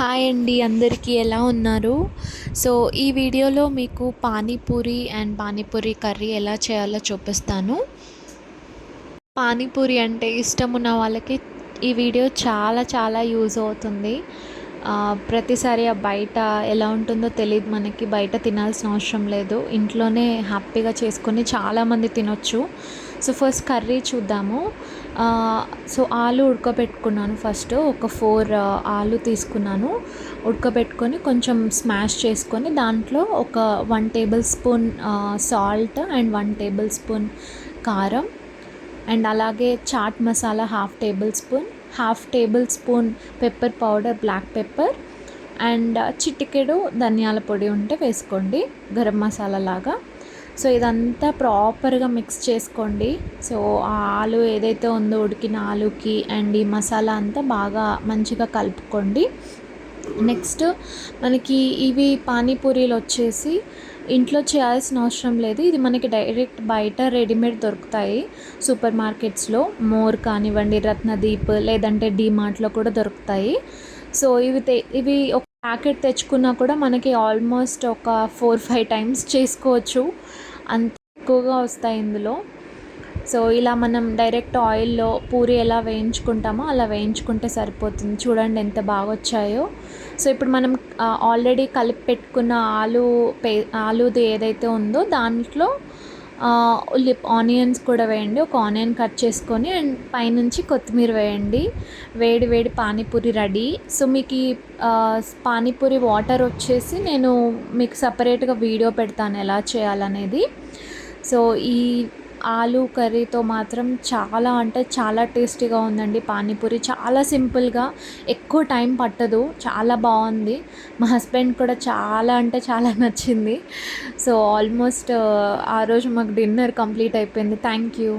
Hi అండి అందరికీ ఎలా ఉన్నారు? సో ఈ వీడియోలో మీకు పానీపూరి అండ్ పానీపూరి కర్రీ ఎలా చేయాలో చూపిస్తాను. పానీపూరి అంటే ఇష్టం ఉన్న వాళ్ళకి ఈ వీడియో చాలా చాలా యూజ్ అవుతుంది. ప్రతిసారి ఆ బయట ఎలా ఉంటుందో తెలియదు మనకి బయట తినాల్సిన అవసరం లేదు. ఇంట్లోనే హ్యాపీగా చేసుకొని చాలామంది తినొచ్చు. సో ఫస్ట్ కర్రీ చూద్దాము. సో ఆలు ఉడకబెట్టుకున్నాను ఫస్ట్. ఒక ఫోర్ ఆలు తీసుకున్నాను. ఉడకబెట్టుకొని కొంచెం స్మాష్ చేసుకొని దాంట్లో ఒక one tablespoon salt and one tablespoon కారం అండ్ అలాగే chaat masala half tablespoon half tablespoon pepper powder black pepper and చిటికెడు ధనియాల పొడి ఉంటే వేసుకోండి గరం మసాలా లాగా. సో ఇదంతా ప్రాపర్గా మిక్స్ చేసుకోండి. సో ఆ ఆలు ఏదైతే ఉందో ఉడికిన ఆలుకి అండ్ ఈ మసాలా అంతా బాగా మంచిగా కలుపుకోండి. నెక్స్ట్ మనకి ఇవి పానీపూరీలు వచ్చేసి ఇంట్లో చేయాల్సిన అవసరం లేదు. ఇది మనకి డైరెక్ట్ బయట రెడీమేడ్ దొరుకుతాయి సూపర్ మార్కెట్స్లో. మోర్ కానివ్వండి రత్నదీప్ లేదంటే డీమార్ట్లో కూడా దొరుకుతాయి. సో ఇవి తె ఇవి ఒక ప్యాకెట్ తెచ్చుకున్నా కూడా మనకి ఆల్మోస్ట్ ఒక ఫోర్ ఫైవ్ టైమ్స్ చేసుకోవచ్చు. అంత ఎక్కువగా వస్తాయి ఇందులో. సో ఇలా మనం డైరెక్ట్ ఆయిల్లో పూరి ఎలా వేయించుకుంటామో అలా వేయించుకుంటే సరిపోతుంది. చూడండి ఎంత బాగా వచ్చాయో సో ఇప్పుడు మనం ఆల్రెడీ కలిపి పెట్టుకున్న ఆలు పే ఆలుది ఏదైతే ఉందో దాంట్లో ఉల్లి ఆనియన్స్ కూడా వేయండి. ఒక ఆనియన్ కట్ చేసుకొని అండ్ పైనుంచి కొత్తిమీర వేయండి. వేడి వేడి పానీపూరి రెడీ. సో మీకు ఈ పానీపూరి వాటర్ వచ్చేసి నేను మీకు సపరేట్గా వీడియో పెడతాను ఎలా చేయాలనేది. సో ఈ ఆలు కర్రీతో మాత్రం చాలా అంటే చాలా టేస్టీగా ఉందండి పానీపూరి. చాలా సింపుల్గా ఎక్కువ టైం పట్టదు. చాలా బాగుంది. మా హస్బెండ్ కూడా చాలా అంటే చాలా నచ్చింది. సో ఆల్మోస్ట్ ఆ రోజు మాకు డిన్నర్ కంప్లీట్ అయిపోయింది. Thank you.